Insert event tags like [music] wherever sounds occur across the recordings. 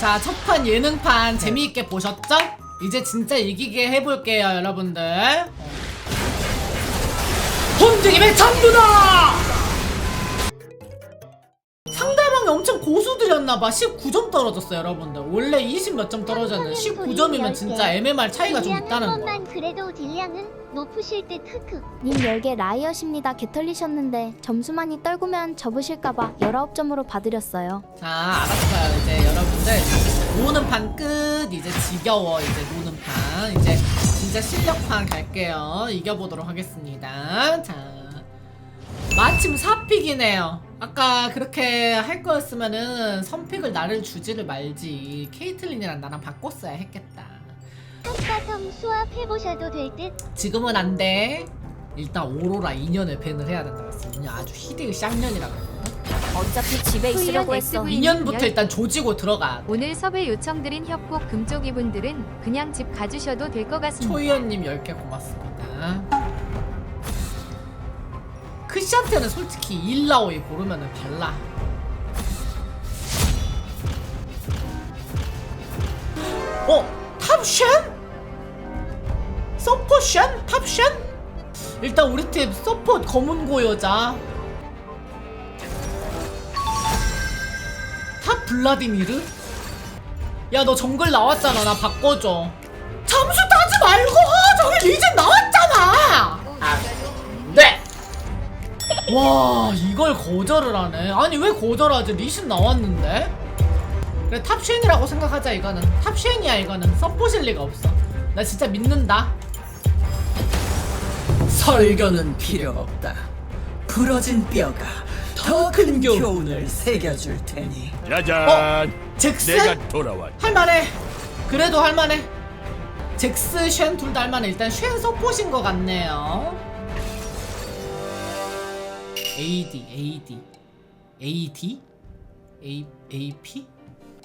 자, 첫 판 예능판 재미있게 보셨죠? 이제 진짜 이기게 해볼게요, 여러분들. 혼드림의 전부다! 상대방이 엄청 고수들이었나봐. 19점 떨어졌어요, 여러분들. 원래 20 몇 점 떨어졌는데 19점이면 진짜 MMR 차이가 좀 있다는. 번만 그래도 딜량은 높으실 듯 크크. 님 10개 라이엇입니다. 개 털리셨는데 점수만이 떨구면 접으실까봐 19점으로 봐드렸어요. 자, 알았어요. 이제 여러분 들 노는 판 끝. 이제 지겨워. 이제 노는 판. 이제 진짜 실력판 갈게요. 이겨보도록 하겠습니다. 자, 마침 4픽이네요. 아까 그렇게 할 거였으면은 선픽을 나를 주지를 말지. 케이틀린이랑 나랑 바꿨어야 했겠다. 한바텀 수합해보셔도 될 듯. 지금은 안 돼. 일단 오로라 2년을 밴을 해야 된다 그랬어. 2년 아주 히딩 쌍년이라고. 어차피 집에 있으려고 했어. 2년부터 일단 조지고 들어가. 오늘 섭외 요청드린 협곡 금쪽 이 분들은 그냥 집 가주셔도 될 것 같습니다. 초이언님 10개 고맙습니다. 크시한테는 솔직히 일라오이 고르면은 달라. 어? 탑쉔? 서포쉔? 탑쉔? 일단 우리 팀 서포트 검은고 여자 블라디미르? 야 너 정글 나왔잖아. 나 바꿔줘. 잠수 타지 말고 저기 리젠 나왔잖아! 네. 와 이걸 거절을 하네. 아니 왜 거절하지? 리신 나왔는데? 그래 탑쉔이라고 생각하자 이거는. 탑쉔이야 이거는. 서포실 리가 없어. 나 진짜 믿는다. 설교는 필요 없다. 부러진 뼈가 더 큰 교훈을 새겨줄 테니. 짜잔! 어? 잭스? 내가 돌아왔. 할만해 그래도 할만해 잭스 쉔 둘 다 할만해 일단 쉔 서포신 것 같네요 AD AD AD? A, AP?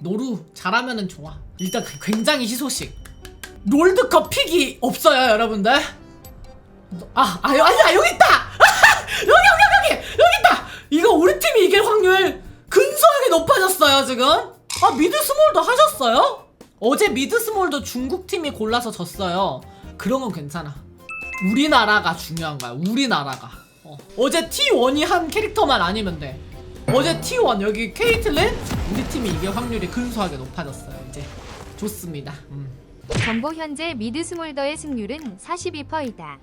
노루 잘하면은 좋아 일단 그- 굉장히 희소식 롤드컵 픽이 없어요 여러분들 아, 아, 아니야 여기 있다 [laughs] 여기 여기 여기 여기 있다 이거 우리 팀이 이길 확률 근소하게 높아졌어요 지금? 아 미드 스몰도 하셨어요? 어제 미드 스몰도 중국 팀이 골라서 졌어요. 그런 건 괜찮아. 우리나라가 중요한 거야 우리나라가. 어. 어제 T1이 한 캐릭터만 아니면 돼. 어제 T1 여기 케이틀린? 우리 팀이 이길 확률이 근소하게 높아졌어요 이제. 좋습니다. 음. 정보 현재 미드 스몰더의 승률은 42%이다.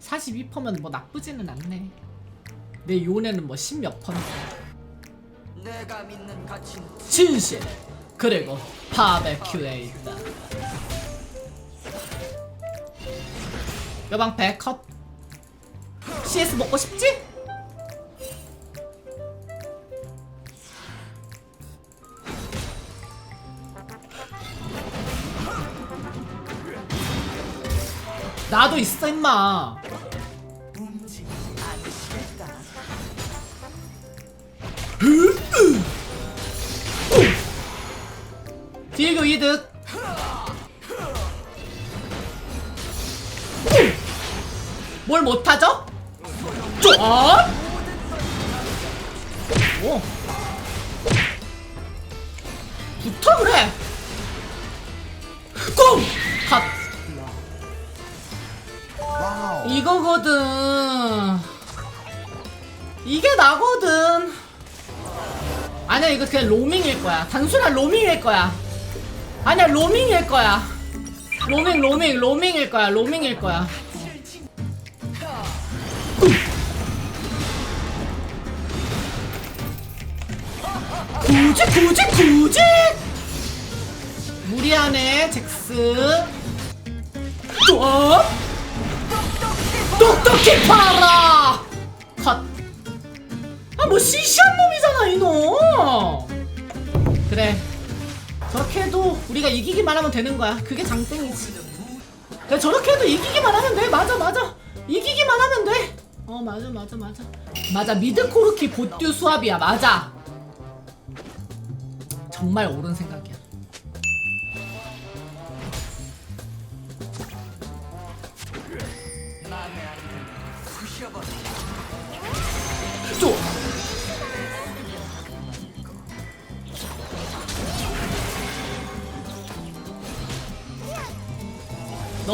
42%면 뭐 나쁘지는 않네 내 요네는 뭐 10몇 퍼센트? 내가 믿는 가치는 진실! 그리고 바베큐에 있다. 여방패 컷. CS 먹고 싶지? 나도 있어 임마 딜교 이득 뭘 못하죠? 쫙! 오. 붙어 그래 꽁! 갓. 이거거든. 이게 나거든. 아니야 이거 그냥 로밍일 거야. 단순한 로밍일 거야 아니야 로밍일 거야. 로밍 로밍 로밍일 거야 로밍일 거야. 굳이 굳이 굳이 무리하네 잭스. 또? 똑똑히 팔아! 컷아뭐 시시한 놈이잖아 이놈. 그래 저렇게 해도 우리가 이기기만 하면 되는 거야. 그게 장땡이지. 그래, 저렇게 해도 이기기만 하면 돼. 맞아, 맞아. 이기기만 하면 돼. 어, 맞아, 맞아, 맞아. 맞아, 미드 코르키 보듀 수압이야. 맞아. 정말 옳은 생각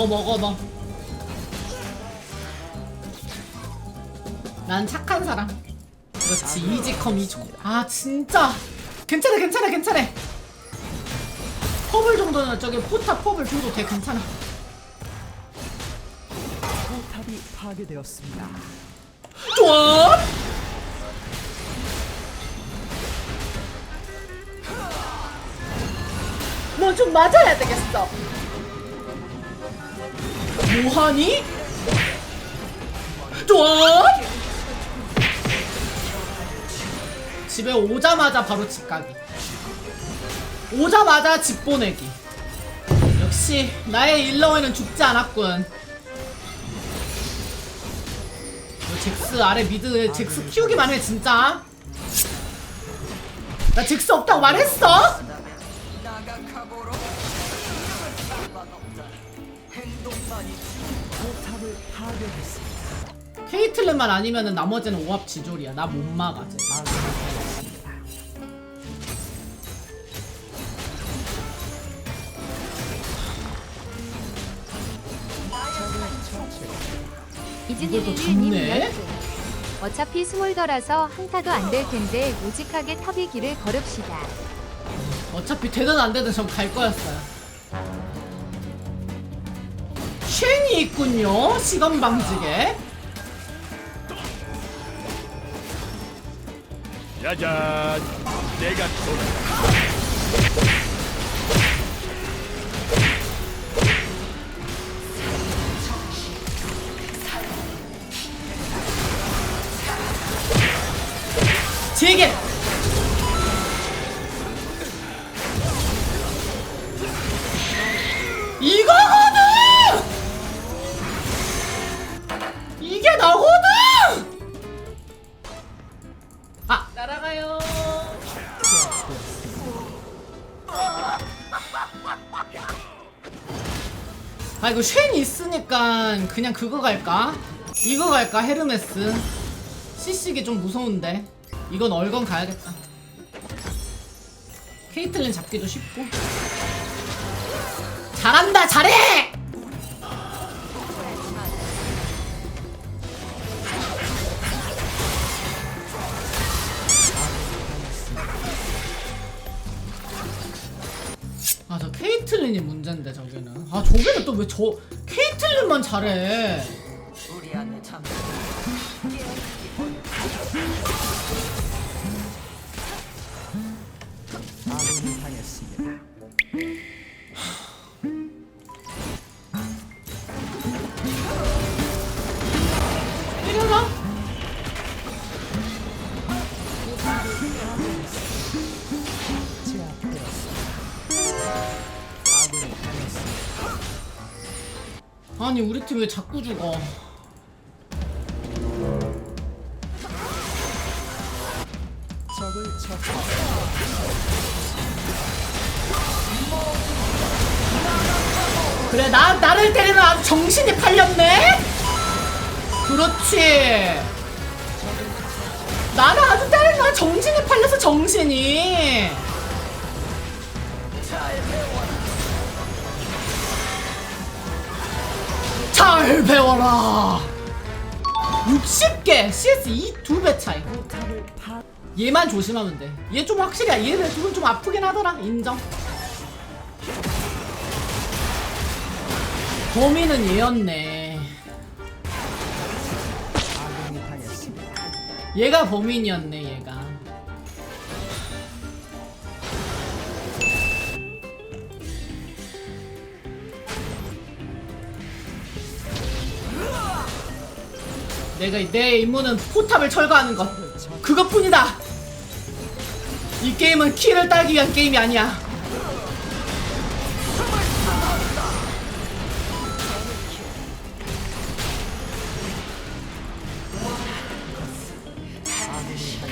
너 먹어 너. 난 착한 사람. 그렇지 이지컴 이지컴. 아 진짜 괜찮아 괜찮아 괜찮아. 퍼블 정도는 저기 포탑 퍼블 줘도 돼 괜찮아. 포탑이 파괴되었습니다. 좋아. 너 좀 맞아야 되겠어. 뭐하니? 좋아. 집에 오자마자 바로 집 가기. 오자마자 집 보내기. 역시 나의 일러웨는 죽지 않았군. 너 잭스 아래 미드 잭스 키우기만 해 진짜 나 잭스 없다고 말했어? 케이틀린만 아니면은 나머지는 오합 지졸이야 나 못 막아 쟤. 아군이 당했습니다. 이것도 이즈니님 좋네. 어차피 스몰더라서 한타도 안 될 텐데 우직하게 터비기를 걸읍시다. 어차피 되든 안 되든 전 갈 거였어요 쉔이 있군요 시간 방지게 짜잔 내가 돌아 있으니까 그냥 그거 갈까? 이거 갈까 헤르메스? CC기 좀 무서운데. 이건 얼건 가야겠다. 케이틀린 잡기도 쉽고. 잘한다 잘해! 아 저 케이틀린이 문제인데 저기는. 아 저기는 또 왜 저 케 이틀린만 잘해. 우리 안에 참아 아니 우리 팀 왜 자꾸 죽어. 그래 나 나를 때리는 아주 정신이 팔렸네. 그렇지. 나를 아주 아주 정신이 팔려서 정신이. 잘 배워라. 60개 CS 2두 배 차이. 얘만 조심하면 돼. 얘 좀 확실히 얘네 둘은 좀 아프긴 하더라. 인정. 범인은 얘였네. 얘가 범인이었네, 얘가. 내가 내 임무는 포탑을 철거하는 것. 그것뿐이다. 이 게임은 키를 따기 위한 게임이 아니야.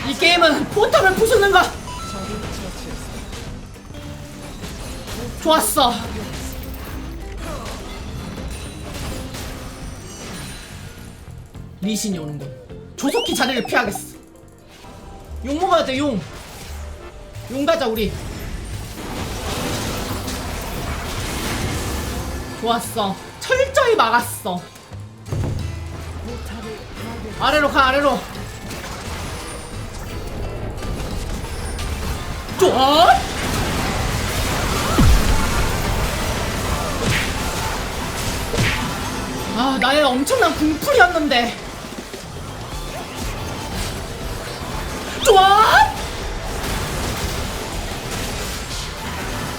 이 게임은 포탑을 부수는 것. 좋았어. 리신이 오는군. 조속히 자리를 피하겠어. 용 먹어야 돼, 용. 용 가자, 우리. 좋았어. 철저히 막았어. 아래로 가 아래로. 좋아. 아 나의 엄청난 궁풀이었는데. 좋아.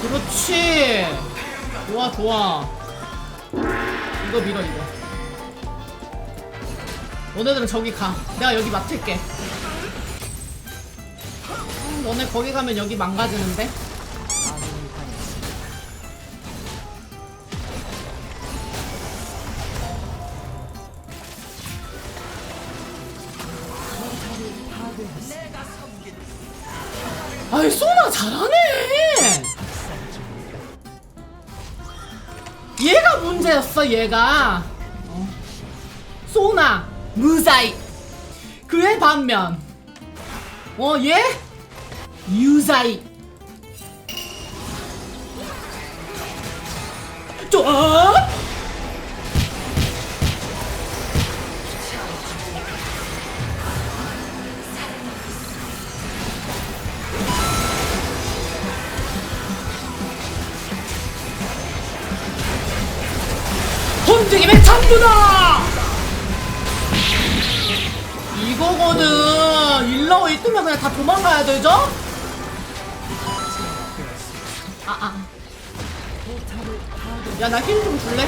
그렇지. 좋아 좋아. 이거 밀어 이거. 너네들은 저기 가. 내가 여기 맡을게. 음, 너네 거기 가면 여기 망가지는데? 아이 소나 잘하네. 얘가 문제였어 얘가. 어? 소나 무사히. 그의 반면. 어얘? 유사히. 쪼 1등이다! 이거거든. 일러워 있으면 그냥 다 도망가야 되죠? 아, 아. 야, 나 힐 좀 줄래?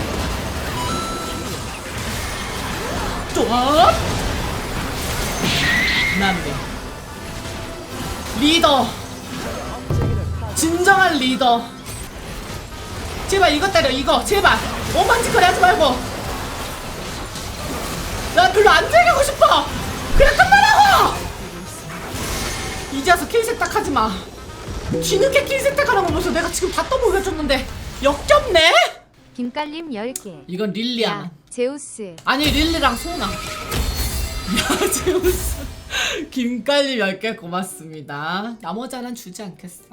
좋아! 난데. 리더. 진정한 리더. 제발 이거 때려, 이거. 제발. 오만지 거리 하지 말고. 나 별로 안 즐기고 싶어. 그냥 끝나라고. 이제 와서 킬 세탁하지 마. 뒤늦게 킬 세탁하는 거 보면서 내가 지금 다 떠먹여줬는데 역겹네? 김깔림 10개. 이건 릴리야. 야, 제우스. 아니 릴리랑 소나. 야 제우스. 김깔림 10개 고맙습니다. 나머지 하나는 주지 않겠어.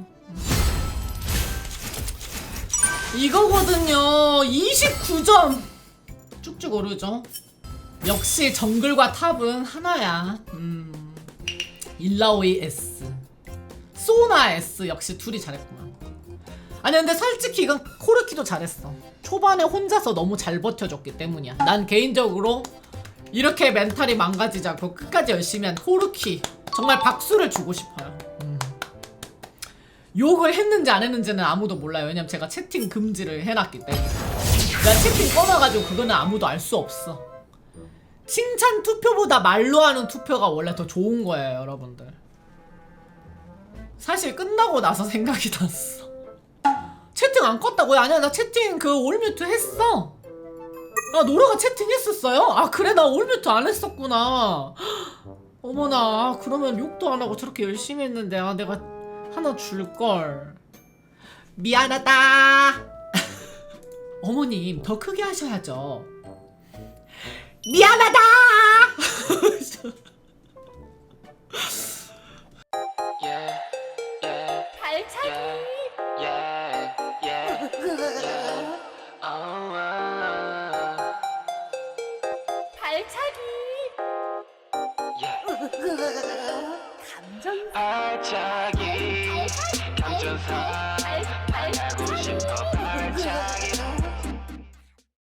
이거거든요. 29점. 쭉쭉 오르죠 역시 정글과 탑은 하나야. 음. 일라오이 S. 소나 S 역시 둘이 잘했구만. 아니 근데 솔직히 이건 코르키도 잘했어. 초반에 혼자서 너무 잘 버텨줬기 때문이야. 난 개인적으로 이렇게 멘탈이 망가지지 않고 끝까지 열심히 한 코르키 정말 박수를 주고 싶어요. 음. 욕을 했는지 안 했는지는 아무도 몰라요. 왜냐면 제가 채팅 금지를 해놨기 때문에. 내가 채팅 꺼놔가지고 그거는 아무도 알 수 없어 칭찬 투표보다 말로 하는 투표가 원래 더 좋은 거예요 여러분들. 사실 끝나고 나서 [laughs] 생각이 났어. 채팅 안 껐다고요? 아니야 나 채팅 그 올뮤트 했어. 아 노라가 채팅했었어요? 아 그래? 나 올뮤트 안 했었구나. [gasps] 어머나 아, 그러면 욕도 안 하고 저렇게 열심히 했는데 아 내가 하나 줄걸. 미안하다. [laughs] 어머님 더 크게 하셔야죠 미안하다